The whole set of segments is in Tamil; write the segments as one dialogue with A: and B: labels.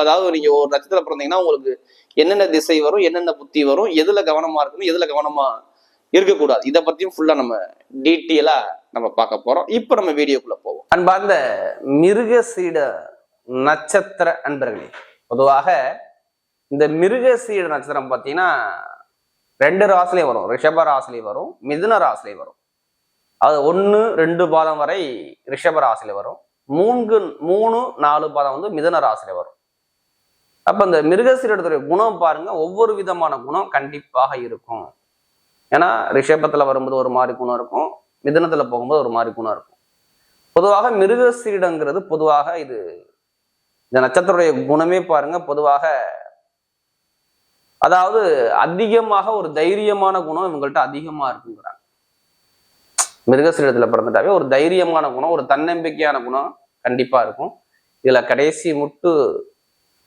A: அதாவது நீங்க ஒரு நட்சத்திரம் பிறந்தீங்கன்னா உங்களுக்கு என்னென்ன திசை வரும் என்னென்ன புத்தி வரும் எதுல கவனமா இருக்கணும் எதுல கவனமா இருக்கக்கூடாது. இதை பத்தியும் ஃபுல்லா நம்ம டீட்டெயிலா நம்ம பார்க்க போறோம். இப்போ நம்ம வீடியோக்குள்ள போவோம். அன்பார்ந்த மிருகசீட நட்சத்திர அன்பர்களே பொதுவாக இந்த மிருகசீட நட்சத்திரம் பார்த்தீங்கன்னா ரெண்டு ராசிலையும் வரும். ரிஷப ராசிலையும் வரும் மிதுன ராசிலையும் வரும். அது ஒன்று ரெண்டு பாதம் வரை ரிஷப ராசியில் வரும். மூன்று மூணு நாலு பாதம் வந்து மிதுன ராசியில் வரும். அப்ப இந்த மிருகசீரடத்துடைய குணம் பாருங்க ஒவ்வொரு விதமான குணம் கண்டிப்பாக இருக்கும். ஏன்னா ரிஷபத்துல வரும்போது ஒரு மாதிரி குணம் இருக்கும் மிதுனத்துல போகும்போது ஒரு மாதிரி குணம் இருக்கும். பொதுவாக மிருகசீடங்கிறது பொதுவாக இது இந்த நட்சத்திரத்துடைய குணமே பாருங்க பொதுவாக அதாவது அதிகமாக ஒரு தைரியமான குணம் இவங்கள்ட்ட அதிகமா இருக்குங்கிறாங்க. மிருகசீரடத்துல பிறந்துட்டாவே ஒரு தைரியமான குணம் ஒரு தன்னம்பிக்கையான குணம் கண்டிப்பா இருக்கும். இதுல கடைசி முட்டு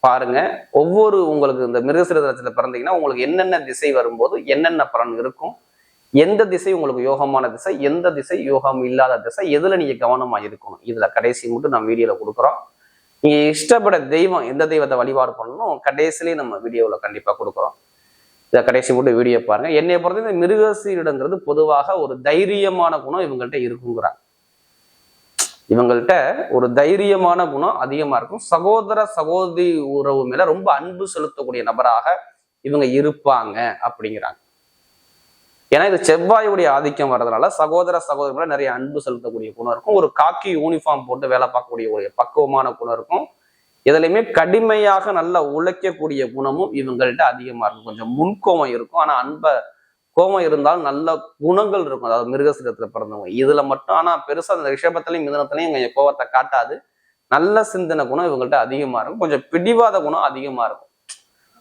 A: பாருங்க. ஒவ்வொரு உங்களுக்கு இந்த மிருகசிரதத்தில் பிறந்தீங்கன்னா உங்களுக்கு என்னென்ன திசை வரும்போது என்னென்ன பலன் இருக்கும்? எந்த திசை உங்களுக்கு யோகமான திசை? எந்த திசை யோகம் இல்லாத திசை? எதுல நீங்க கவனமா இருக்கணும்? இதுல கடைசி மட்டும் நம்ம வீடியோல கொடுக்குறோம். நீங்க இஷ்டப்பட தெய்வம் எந்த தெய்வத்தை வழிபாடு பண்ணணும் கடைசிலேயே நம்ம வீடியோவில் கண்டிப்பா கொடுக்குறோம். இதை கடைசி மட்டும் வீடியோ பாருங்க. என்னை பொறுத்த இந்த மிருகசீரிடங்கிறது பொதுவாக ஒரு தைரியமான குணம் இவங்கள்ட்ட இருக்குங்கிறாங்க. இவங்கள்ட்ட ஒரு தைரியமான குணம் அதிகமா இருக்கும். சகோதர சகோதரி உறவு மேல ரொம்ப அன்பு செலுத்தக்கூடிய நபராக இவங்க இருப்பாங்க அப்படிங்கிறாங்க. ஏன்னா இது செவ்வாயுடைய ஆதிக்கம் வர்றதுனால சகோதர சகோதரி மேல நிறைய அன்பு செலுத்தக்கூடிய குணம் இருக்கும். ஒரு காக்கி யூனிஃபார்ம் போட்டு வேலை பார்க்கக்கூடிய ஒரு பக்குவமான குணம் இருக்கும். எதுலையுமே கடுமையாக நல்லா உழைக்கக்கூடிய குணமும் இவங்கள்ட்ட அதிகமா இருக்கும். கொஞ்சம் முன்கோவம் இருக்கும். ஆனா அன்ப கோபம் இருந்தாலும் நல்ல குணங்கள் இருக்கும். அதாவது மிருகசீரத்துல பிறந்தவங்க. இதுல மட்டும் ஆனா பெருசா அந்த ரிஷபத்திலையும் மிதனத்திலையும் கொஞ்சம் கோபத்தை காட்டாது. நல்ல சிந்தனை குணம் இவங்கள்ட்ட அதிகமா இருக்கும். கொஞ்சம் பிடிவாத குணம் அதிகமா இருக்கும்.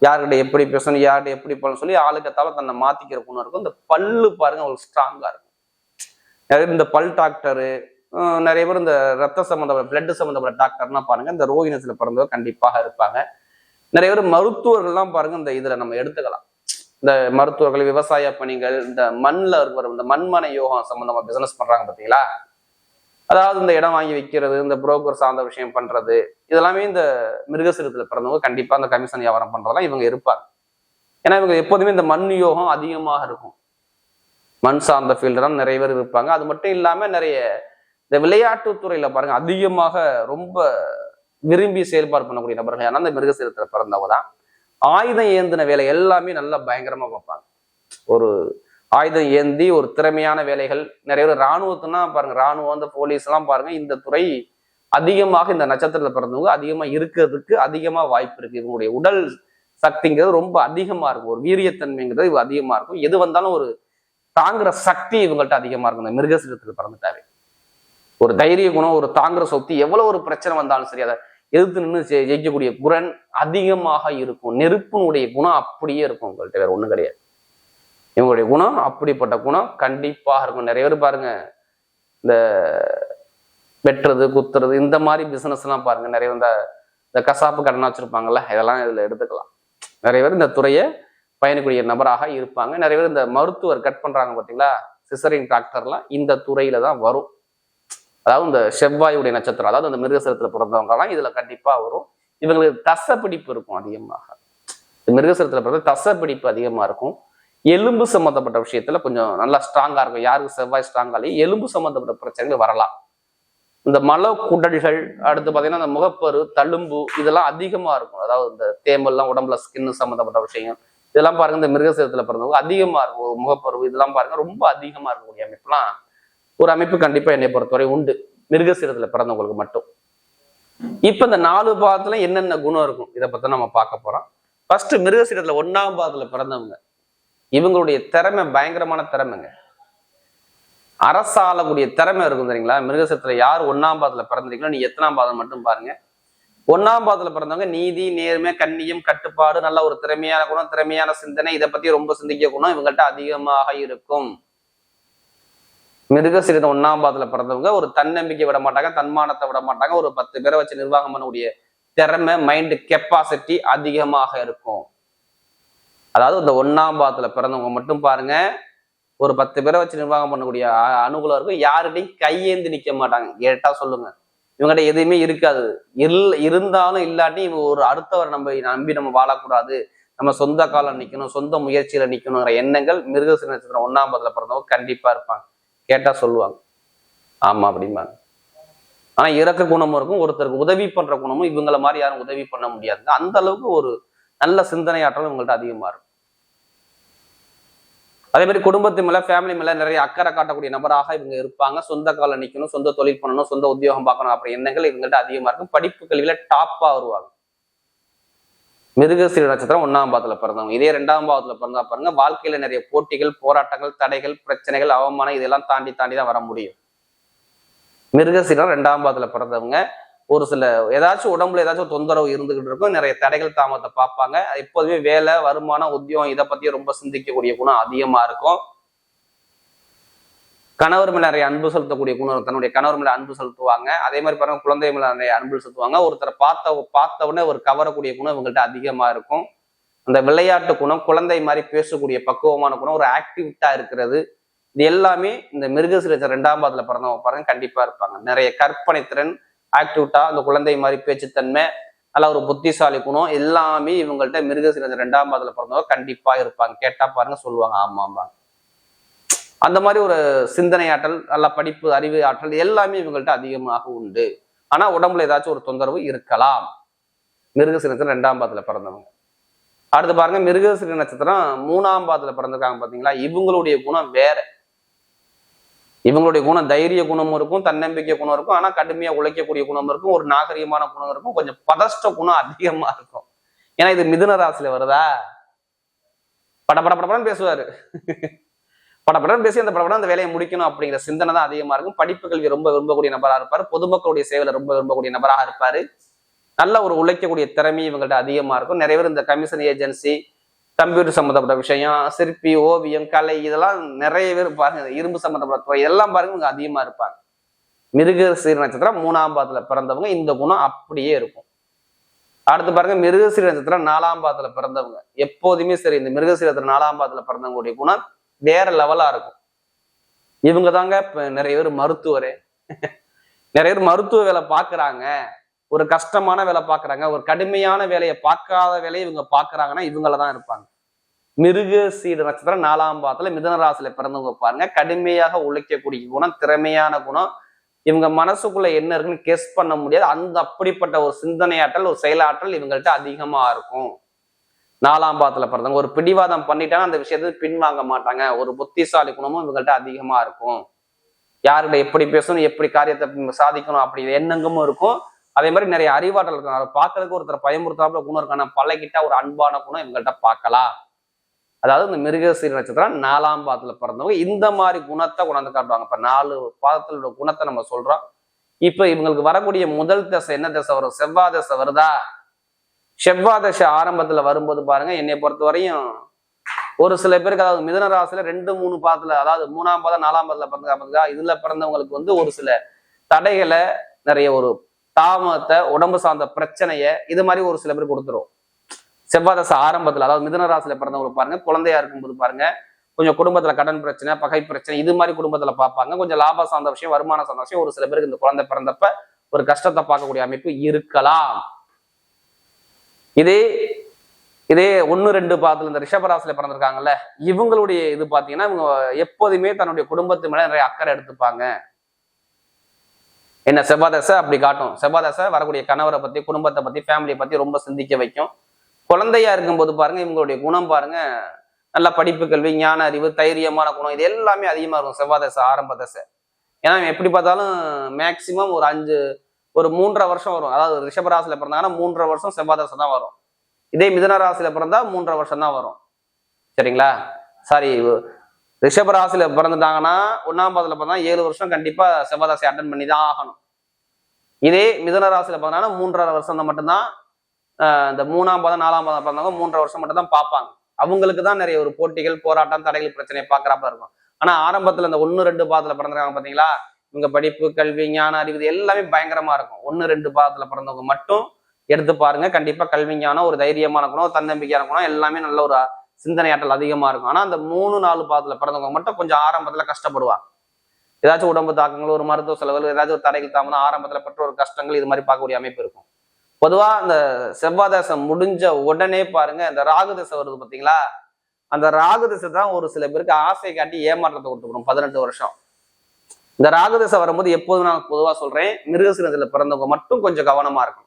A: யார்கிட்ட எப்படி பேசணும் யார்கிட்ட எப்படி பண்ணணும் சொல்லி ஆளுக்கத்தால தன்னை மாத்திக்கிற குணம் இருக்கும். இந்த பல்லு பாருங்க அவங்களுக்கு ஸ்ட்ராங்கா இருக்கும். நிறைய இந்த பல் டாக்டரு நிறைய பேர் இந்த ரத்த சம்மந்தப்பட்ட பிளட் சம்மந்தப்பட்ட டாக்டர்னா பாருங்க இந்த ரோகிணத்துல பிறந்தவங்க கண்டிப்பாக இருப்பாங்க. நிறைய பேர் மருத்துவர்கள்லாம் பாருங்க இந்த இதுல நம்ம எடுத்துக்கலாம். இந்த மருத்துவர்கள் விவசாய பணிகள் இந்த மண்ணில் இருக்கிற இந்த மண்மனை யோகம் சம்பந்தமா பிசினஸ் பண்றாங்க பார்த்தீங்களா அதாவது இந்த இடம் வாங்கி வைக்கிறது இந்த புரோக்கர் சார்ந்த விஷயம் பண்றது இதெல்லாமே இந்த மிருகசிரத்தில் பிறந்தவங்க கண்டிப்பா அந்த கமிஷன் வியாபாரம் பண்றதெல்லாம் இவங்க இருப்பாங்க. ஏன்னா இவங்க எப்போதுமே இந்த மண் யோகம் அதிகமாக இருக்கும். மண் சார்ந்த ஃபீல்டு தான் நிறைய பேர் இருப்பாங்க. அது மட்டும் இல்லாமல் நிறைய இந்த விளையாட்டு துறையில பாருங்க அதிகமாக ரொம்ப விரும்பி செயல்பாடு பண்ணக்கூடிய நபர்கள் ஏன்னா இந்த மிருகசீரத்தில் பிறந்தவங்க தான். ஆயுதம் ஏந்தின வேலை எல்லாமே நல்லா பயங்கரமா பார்ப்பாங்க. ஒரு ஆயுதம் ஏந்தி ஒரு திறமையான வேலைகள் நிறைய பேர் இராணுவத்துனா பாருங்க இராணுவம் அந்த போலீஸ் எல்லாம் பாருங்க இந்த துறை அதிகமாக இந்த நட்சத்திரத்துல பிறந்தவங்க அதிகமா இருக்கிறதுக்கு அதிகமா வாய்ப்பு இருக்கு. இவங்களுடைய உடல் சக்திங்கிறது ரொம்ப அதிகமா இருக்கும். ஒரு வீரியத்தன்மைங்கிறது இவ அதிகமா இருக்கும். எது வந்தாலும் ஒரு தாங்குற சக்தி இவங்கள்ட்ட அதிகமா இருக்கும். இந்த மிருகசீரத்தில் பிறந்துட்டாவே. ஒரு தைரிய குணம் ஒரு தாங்குற சக்தி எவ்வளவு ஒரு பிரச்சனை வந்தாலும் சரி அதை எதிர்த்து நின்று ஜெயிக்கக்கூடிய குரன் அதிகமாக இருக்கும். நெருப்பினுடைய குணம் அப்படியே இருக்கும் உங்கள்கிட்ட வேற ஒண்ணும் கிடையாது. இவங்களுடைய குணம் அப்படிப்பட்ட குணம் கண்டிப்பாக இருக்கும். நிறைய பேர் பாருங்க இந்த வெட்டுறது குத்துறது இந்த மாதிரி பிசினஸ் எல்லாம் பாருங்க. நிறைய இந்த இந்த கசாப்பு கடனா வச்சிருப்பாங்கல்ல இதெல்லாம் இதுல எடுத்துக்கலாம். நிறைய பேர் இந்த துறையை பயணிக்கூடிய நபராக இருப்பாங்க. நிறைய பேர் இந்த மருத்துவர் கட் பண்றாங்க பாத்தீங்களா? சிசரிங் டாக்டர்லாம் இந்த துறையில தான் வரும். அதாவது இந்த செவ்வாயுடைய நட்சத்திரம் அதாவது அந்த மிருகசரத்துல பிறந்தவங்கலாம் இதுல கண்டிப்பா வரும். இவங்களுக்கு தசப்பிடிப்பு இருக்கும் அதிகமாக. இந்த மிருகசரத்துல பிறந்த தசப்பிடிப்பு அதிகமா இருக்கும். எலும்பு சம்பந்தப்பட்ட விஷயத்துல கொஞ்சம் நல்லா ஸ்ட்ராங்கா இருக்கும். யாருக்கு செவ்வாய் ஸ்ட்ராங்கா எலும்பு சம்பந்தப்பட்ட பிரச்சனைகள் வரலாம். இந்த மலை குடல்கள் அடுத்து பாத்தீங்கன்னா இந்த முகப்பரு தழும்பு இதெல்லாம் அதிகமா இருக்கும். அதாவது இந்த தேம்பல்லாம் உடம்புல ஸ்கின் சம்பந்தப்பட்ட விஷயங்கள். இதெல்லாம் பாருங்க இந்த மிருகசீரத்துல பிறந்தவங்க அதிகமா இருக்கும். முகப்பரு இதெல்லாம் பாருங்க ரொம்ப அதிகமா இருக்கக்கூடிய அமைப்புலாம் ஒரு அமைப்பு கண்டிப்பா என்னை பொறுத்தவரை உண்டு. மிருகசீரத்துல பிறந்தவங்களுக்கு மட்டும். இப்ப இந்த நாலு பாதத்துல என்னென்ன குணம் இருக்கும் இதை பத்தி நம்ம பார்க்க போறோம். ஃபர்ஸ்ட் மிருகசீரத்துல ஒன்னாம் பாதத்துல பிறந்தவங்க. இவங்களுடைய திறமை பயங்கரமான திறமைங்க. அரசாளக்கூடிய திறமை இருக்கும் சரிங்களா மிருகசீரத்துல யார் ஒன்னாம் பாதத்துல பிறந்திருக்கீங்களோ நீ எத்தனாம் பாதம் மட்டும் பாருங்க. ஒன்னாம் பாதத்துல பிறந்தவங்க நீதி நேர்மை கண்ணியம் கட்டுப்பாடு நல்ல ஒரு திறமையான குணம் திறமையான சிந்தனை இதை பத்தி ரொம்ப சிந்திக்க குணம் இவங்கள்ட்ட அதிகமாக இருக்கும். மிருகசீரத ஒன்னாம் பாதத்துல பிறந்தவங்க ஒரு தன்னம்பிக்கை விட மாட்டாங்க தன்மானத்தை விட மாட்டாங்க ஒரு பத்து பேரை வச்சு நிர்வாகம் பண்ணக்கூடிய திறமை மைண்ட் கெப்பாசிட்டி அதிகமாக இருக்கும். அதாவது இந்த ஒன்னாம் பாதத்துல பிறந்தவங்க மட்டும் பாருங்க ஒரு பத்து பேரை வச்சு நிர்வாகம் பண்ணக்கூடிய அனுகூலம் இருக்கும் யாருகிட்டையும் கையேந்து நிக்க மாட்டாங்க. கேட்டா சொல்லுங்க. இவங்ககிட்ட எதுவுமே இருக்காது. இல் இருந்தாலும் இல்லாட்டி இவங்க ஒரு அடுத்தவர் நம்ம நம்பி நம்ம வாழக்கூடாது. நம்ம சொந்த காலம் நிக்கணும் சொந்த முயற்சியில நிக்கணுங்கிற எண்ணங்கள் மிருகசீர நட்சத்திரம் ஒன்னாம் பாதத்துல பிறந்தவங்க கண்டிப்பா இருப்பாங்க. கேட்டா சொல்லுவாங்க. ஆமா அப்படிம்பாங்க. ஆனா இறக்க குணமும் இருக்கும். ஒருத்தருக்கு உதவி பண்ற குணமும் இவங்கள மாதிரி யாரும் உதவி பண்ண முடியாதுங்க அந்த அளவுக்கு ஒரு நல்ல சிந்தனை ஆற்றல் இவங்கள்ட்ட அதிகமா இருக்கும். அதே மாதிரி குடும்பத்து மேல ஃபேமிலி மேல நிறைய அக்கறை காட்டக்கூடிய நபராக இவங்க இருப்பாங்க. சொந்த கால நிக்கணும் சொந்த தொழில் பண்ணணும் சொந்த உத்தியோகம் பார்க்கணும் அப்படி எண்ணங்கள் இவங்கள்ட்ட அதிகமாக இருக்கும். படிப்பு கல்வியில டாப்பா வருவாங்க. மிருகசீர நட்சத்திரம் ஒன்னாம் பாவத்துல பிறந்தவங்க. இதே ரெண்டாம் பாவத்துல பிறந்தா பாருங்க வாழ்க்கையில நிறைய போட்டிகள் போராட்டங்கள் தடைகள் பிரச்சனைகள் அவமானம் இதெல்லாம் தாண்டி தாண்டி தான் வர முடியும். மிருகசீரம் ரெண்டாம் பாவத்துல பிறந்தவங்க. ஒரு சில ஏதாச்சும் உடம்புல ஏதாச்சும் தொந்தரவு இருந்துகிட்டு இருக்கும் நிறைய தடைகள் தாமத்தை பார்ப்பாங்க. எப்போதுமே வேலை வருமானம் உத்தியோகம் இதை பத்தி ரொம்ப சிந்திக்கக்கூடிய குணம் அதிகமா இருக்கும். கணவர் மேல நிறைய அன்பு செலுத்தக்கூடிய குணம் தன்னுடைய கணவர் மேல அன்பு செலுத்துவாங்க. அதே மாதிரி பாருங்க குழந்தை மேல நிறைய அன்பு செலுத்துவாங்க. ஒருத்தரை பார்த்த பார்த்த உடனே ஒரு கவரக்கூடிய குணம் இவங்கள்ட்ட அதிகமா இருக்கும். அந்த விளையாட்டு குணம் குழந்தை மாதிரி பேசக்கூடிய பக்குவமான குணம் ஒரு ஆக்டிவிட்டா இருக்கிறது. இது எல்லாமே இந்த மிருகசீரச்ச ரெண்டாம் பாதத்துல பிறந்தவங்க பாருங்க கண்டிப்பா இருப்பாங்க. நிறைய கற்பனை திறன் ஆக்டிவிட்டா அந்த குழந்தை மாதிரி பேச்சுத்தன்மை நல்ல ஒரு புத்திசாலி குணம் எல்லாமே இவங்கள்ட்ட மிருகசீரச்ச ரெண்டாம் பாதத்துல பிறந்தவங்க கண்டிப்பா இருப்பாங்க. கேட்டா பாருங்க சொல்லுவாங்க. ஆமாம்பாங்க அந்த மாதிரி ஒரு சிந்தனை ஆற்றல் நல்ல படிப்பு அறிவு ஆற்றல் எல்லாமே இவங்கள்ட்ட அதிகமாக உண்டு. ஆனா உடம்புல ஏதாச்சும் ஒரு தொந்தரவு இருக்கலாம். மிருகசீரத்தில் ரெண்டாம் பாதத்தில் பிறந்தவங்க. அடுத்து பாருங்க மிருகசீன நட்சத்திரம் மூணாம் பாதத்தில் பிறந்திருக்காங்க பார்த்தீங்களா இவங்களுடைய குணம் வேற. இவங்களுடைய குணம் தைரிய குணம் இருக்கும் தன்னம்பிக்கை குணம் இருக்கும். ஆனால் கடுமையாக உழைக்கக்கூடிய குணம் இருக்கும் ஒரு நாகரிகமான குணம் இருக்கும் கொஞ்சம் பதஷ்ட குணம் அதிகமாக இருக்கும். ஏன்னா இது மிதுன ராசியில் வருதா? பட பட படப்படன்னு பேசுவார். படப்படம் பேசி அந்த படப்படம் அந்த வேலையை முடிக்கணும் அப்படிங்கிற சிந்தனை தான் அதிகமா இருக்கும். படிப்பு கல்வி ரொம்ப விரும்பக்கூடிய நபராக இருப்பாரு. பொதுமக்களுடைய சேவையில ரொம்ப விரும்பக்கூடிய நபராக இருப்பாரு. நல்ல ஒரு உழைக்கக்கூடிய திறமை இவங்கள்ட்ட அதிகமா இருக்கும். நிறைய பேர் இந்த கமிஷன் ஏஜென்சி கம்ப்யூட்டர் சம்மந்தப்பட்ட விஷயம் சிற்பி ஓவியம் கலை இதெல்லாம் நிறைய பேர் பாருங்க. இரும்பு சம்மந்தப்பட்ட துறை இதெல்லாம் பாருங்க இவங்க அதிகமா இருப்பாங்க. மிருக சீர நட்சத்திரம் மூணாம் பாதத்துல பிறந்தவங்க. இந்த குணம் அப்படியே இருக்கும். அடுத்து பாருங்க மிருகசீர நட்சத்திரம் நாலாம் பாதத்துல பிறந்தவங்க. எப்போதுமே சரி இந்த மிருகசீரத்துல நாலாம் பாதத்துல பிறந்தவங்களுடைய குணம் வேற லெவலா இருக்கும். இவங்க தாங்க இப்போ நிறைய பேர் மருத்துவர். நிறைய பேர் மருத்துவ வேலை பார்க்குறாங்க. ஒரு கஷ்டமான வேலை பார்க்குறாங்க. ஒரு கடுமையான வேலையை பார்க்காத வேலையை இவங்க பார்க்குறாங்கன்னா இவங்கள தான் இருப்பாங்க. மிருக சீடு நட்சத்திரம் நாலாம் பாதத்துல மிதனராசில பிறந்தவங்க பாருங்க. கடுமையாக உழைக்கக்கூடிய குணம் திறமையான குணம். இவங்க மனசுக்குள்ள என்ன இருக்குன்னு கெஸ் பண்ண முடியாது. அந்த அப்படிப்பட்ட ஒரு சிந்தனையாற்றல் ஒரு செயலாற்றல் இவங்கள்ட்ட அதிகமா இருக்கும். நாலாம் பாதத்துல பிறந்தவங்க. ஒரு பிடிவாதம் பண்ணிட்டாங்க அந்த விஷயத்தை பின்வாங்க மாட்டாங்க. ஒரு புத்திசாலி குணமும் இவங்கள்ட்ட அதிகமா இருக்கும். யார்கிட்ட எப்படி பேசணும் எப்படி காரியத்தை சாதிக்கணும் அப்படி எண்ணங்கமும் இருக்கும். அதே மாதிரி நிறைய அறிவாற்றல் இருக்கும். அதை பார்க்கறதுக்கு ஒருத்தர் பயமுறுத்தாப்புல குணம் இருக்கும் பழகிட்டா ஒரு அன்பான குணம் இவங்கள்ட்ட பார்க்கலாம். அதாவது இந்த மிருகசீர நட்சத்திரம் நாலாம் பாதத்துல பிறந்தவங்க. இந்த மாதிரி குணத்தை கொண்டாந்து காட்டுவாங்க. இப்ப நாலு பாதத்துல உள்ள குணத்தை நம்ம சொல்றோம். இப்ப இவங்களுக்கு வரக்கூடிய முதல் தசை என்ன தசை வரும்? செவ்வாய் தசை வருதா? செவ்வாய் ஆரம்பத்துல வரும்போது பாருங்க என்னை பொறுத்த வரையும் ஒரு சில பேருக்கு அதாவது மிதன ராசியில ரெண்டு மூணு பாதத்துல அதாவது மூணாம் பாதம் நாலாம் பாதத்துல பிறந்த இதுல பிறந்தவங்களுக்கு வந்து ஒரு சில தடைகளை நிறைய ஒரு தாமத்தை உடம்பு சார்ந்த பிரச்சனைய இது மாதிரி ஒரு சில பேர் கொடுத்துரும். செவ்வாய் ஆரம்பத்துல அதாவது மிதன ராசியில பிறந்தவங்களுக்கு பாருங்க குழந்தையா இருக்கும்போது பாருங்க கொஞ்சம் குடும்பத்துல கடன் பிரச்சனை பகை பிரச்சனை இது மாதிரி குடும்பத்துல பார்ப்பாங்க. கொஞ்சம் லாப சார்ந்த விஷயம் வருமான சார்ந்த விஷயம் ஒரு சில பேருக்கு இந்த குழந்தை பிறந்தப்ப ஒரு கஷ்டத்தை பார்க்கக்கூடிய அமைப்பு இருக்கலாம். இதே இதே ஒன்று ரெண்டு பாத்துல இந்த ரிஷபராசில பிறந்திருக்காங்கல்ல இவங்களுடைய இது பார்த்தீங்கன்னா இவங்க எப்போதுமே தன்னுடைய குடும்பத்து மேலே நிறைய அக்கறை எடுத்துப்பாங்க. என்ன செவ்வாதசை அப்படி காட்டும். செவ்வாதசை வரக்கூடிய கணவரை பத்தி குடும்பத்தை பத்தி ஃபேமிலியை பத்தி ரொம்ப சிந்திக்க வைக்கும். குழந்தையா இருக்கும்போது பாருங்க இவங்களுடைய குணம் பாருங்க நல்ல படிப்பு கல்வி ஞான அறிவு தைரியமான குணம் இது எல்லாமே அதிகமாக இருக்கும் செவ்வாதசை ஆரம்ப தசை. ஏன்னா எப்படி பார்த்தாலும் மேக்சிமம் ஒரு அஞ்சு ஒரு மூன்றரை வருஷம் வரும். அதாவது ரிஷபராசில பிறந்தாங்கன்னா மூன்றரை வருஷம் செவ்வாய் தான் வரும். இதே மிதன ராசியில பிறந்தா மூன்றரை வருஷம் தான் வரும். சரிங்களா? சாரி ரிஷபராசியில பிறந்துட்டாங்கன்னா ஒன்னாம் பாதத்துல பிறந்தா ஏழு வருஷம் கண்டிப்பா செவ்வாய் அட்டன் பண்ணி தான் ஆகணும். இதே மிதன ராசியில பிறந்தாங்கன்னா மூன்றரை வருஷம் தான் மட்டும்தான் ஆஹ் இந்த மூணாம் பாதம் நாலாம் பாதம் பிறந்தவங்க மூன்றரை வருஷம் மட்டும் தான் பார்ப்பாங்க. அவங்களுக்கு தான் நிறைய ஒரு போட்டிகள் போராட்டம் தடைகள் பிரச்சனையை பார்க்கறாப்ப இருக்கும். ஆனா ஆரம்பத்துல இந்த ஒன்னு ரெண்டு பாதத்துல பிறந்திருக்காங்க பாத்தீங்களா? இவங்க படிப்பு கல்வி ஞான அறிவு எல்லாமே பயங்கரமா இருக்கும். ஒன்னு ரெண்டு பாதத்துல பிறந்தவங்க மட்டும் எடுத்து பாருங்க. கண்டிப்பா கல்வி ஞானம் ஒரு தைரியமான குணம் தன்னம்பிக்கையான குணம் எல்லாமே நல்ல ஒரு சிந்தனை ஆற்றல் அதிகமா இருக்கும். ஆனா அந்த மூணு நாலு பாதத்துல பிறந்தவங்க மட்டும் கொஞ்சம் ஆரம்பத்துல கஷ்டப்படுவாங்க ஏதாச்சும் உடம்பு தாக்கங்கள் ஒரு மருத்துவ செலவுகள் ஏதாச்சும் ஒரு தடைகள் தாமதம் ஆரம்பத்துல ஒரு கஷ்டங்கள் இது மாதிரி பார்க்கக்கூடிய அமைப்பு இருக்கும். பொதுவா அந்த செவ்வாதாசம் முடிஞ்ச உடனே பாருங்க இந்த ராகு தசை வருது பாத்தீங்களா? அந்த ராகு தசை தான் ஒரு சில பேருக்கு ஆசை காட்டி ஏமாற்றத்தை கொடுத்துக்கணும் பதினெட்டு வருஷம். இந்த ராகுதசை வரும்போது எப்போதும் நான் பொதுவாக சொல்றேன் மிருகசீரத்துல பிறந்தவங்க மட்டும் கொஞ்சம் கவனமா இருக்கணும்.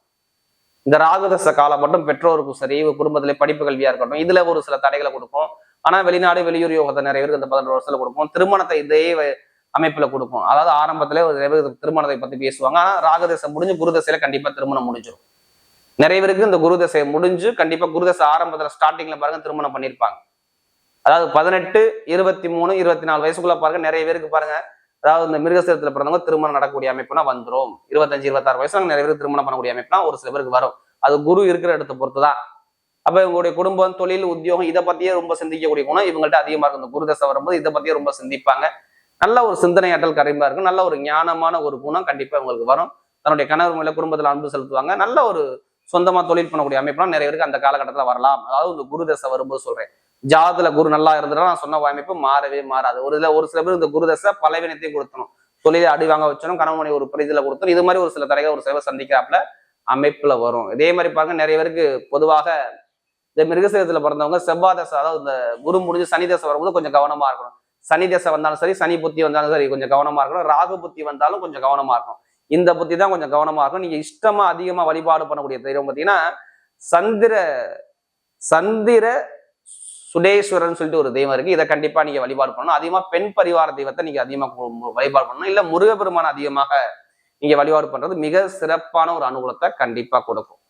A: இந்த ராகுதசை காலம் மட்டும் பெற்றோருக்கும் சரி குடும்பத்திலே படிப்பு கல்வியா இருக்கட்டும் இதுல ஒரு சில தடைகளை கொடுக்கும் ஆனா வெளிநாடு வெளியூர் யோகத்தை நிறைய பேருக்கு இந்த பதினொரு வருஷத்துல கொடுக்கும் திருமணத்தை இதே அமைப்பில் அமைப்புல கொடுக்கும் அதாவது ஆரம்பத்தில் ஒரு நிறைய பேர் திருமணத்தை பத்தி பேசுவாங்க. ஆனா ராகுதசை முடிஞ்சு குருதசையில் கண்டிப்பாக கண்டிப்பா திருமணம் முடிஞ்சிடும் நிறைய பேருக்கு இந்த குருதசையை முடிஞ்சு கண்டிப்பா குருதசை ஆரம்பத்தில் ஆரம்பத்துல ஸ்டார்டிங்ல பாருங்க திருமணம் பண்ணியிருப்பாங்க அதாவது பதினெட்டு இருபத்தி மூணு இருபத்தி நாலு வயசுக்குள்ள பாருங்க நிறைய பேருக்கு பாருங்க அதாவது இந்த மிருகசீரத்துல பிறந்தவங்க திருமணம் நடக்கக்கூடிய அமைப்புனா வந்துடும் இருபத்தஞ்சு இருபத்தாறு வயசுல நிறைய பேருக்கு திருமணம் பண்ணக்கூடிய அமைப்புனா ஒரு சில பேருக்கு வரும். அது குரு இருக்கிற இடத்தை பொறுத்து தான் அப்ப இவங்களுடைய குடும்பம் தொழில் உத்தியோகம் இதை பத்தியே ரொம்ப சிந்திக்கக்கூடிய குணம் இவங்கள்ட்ட அதிகமா இருக்கும். இந்த குரு தசை வரும்போது இதை பற்றியே ரொம்ப சிந்திப்பாங்க. நல்ல ஒரு சிந்தனை ஆற்றல் கரைமா இருக்கும். நல்ல ஒரு ஞானமான ஒரு குணம் கண்டிப்பா இவங்களுக்கு வரும். தன்னுடைய கணவர் மேல குடும்பத்துல அன்பு செலுத்துவாங்க. நல்ல ஒரு சொந்தமா தொழில் பண்ணக்கூடிய அமைப்புலாம் நிறைய பேருக்கு அந்த காலகட்டத்துல வரலாம். அதாவது இந்த குரு தசை வரும்போது சொல்றேன். ஜாதத்துல குரு நல்லா இருந்ததுன்னா நான் சொன்ன அமைப்பு மாறவே மாறாது. ஒரு இதுல ஒரு சில பேர் இந்த குரு தசை பலவீனத்தையும் கொடுத்தணும். தொழிலை அடி வாங்க வச்சணும் கணவனை ஒரு புரிதல கொடுத்தணும் இது மாதிரி ஒரு சில தடைகள் ஒரு சில பேர் சந்திக்கிறாப்புல அமைப்புல வரும். இதே மாதிரி பாருங்க நிறைய பேருக்கு பொதுவாக இந்த மிருகசீரத்துல பிறந்தவங்க செவ்வாய் தசை அதாவது இந்த குரு முடிஞ்சு சனி தசை வரும்போது கொஞ்சம் கவனமா இருக்கணும். சனி தசை வந்தாலும் சரி சனி புத்தி வந்தாலும் சரி கொஞ்சம் கவனமா இருக்கணும். ராகு புத்தி வந்தாலும் கொஞ்சம் கவனமா இருக்கணும். இந்த புத்தி தான் கொஞ்சம் கவனமா இருக்கும் நீங்க இஷ்டமா அதிகமா வழிபாடு பண்ணக்கூடிய தெய்வம் பார்த்தீங்கன்னா சந்திர சந்திர சுடேஸ்வரன் சொல்லிட்டு ஒரு தெய்வம் இருக்கு. இதை கண்டிப்பா நீங்க வழிபாடு பண்ணணும். அதிகமா பெண் பரிவார தெய்வத்தை நீங்க அதிகமா வழிபாடு பண்ணணும். இல்ல முருகப்பெருமான அதிகமாக நீங்க வழிபாடு பண்றது மிக சிறப்பான ஒரு அனுகூலத்தை கண்டிப்பா கொடுக்கும்.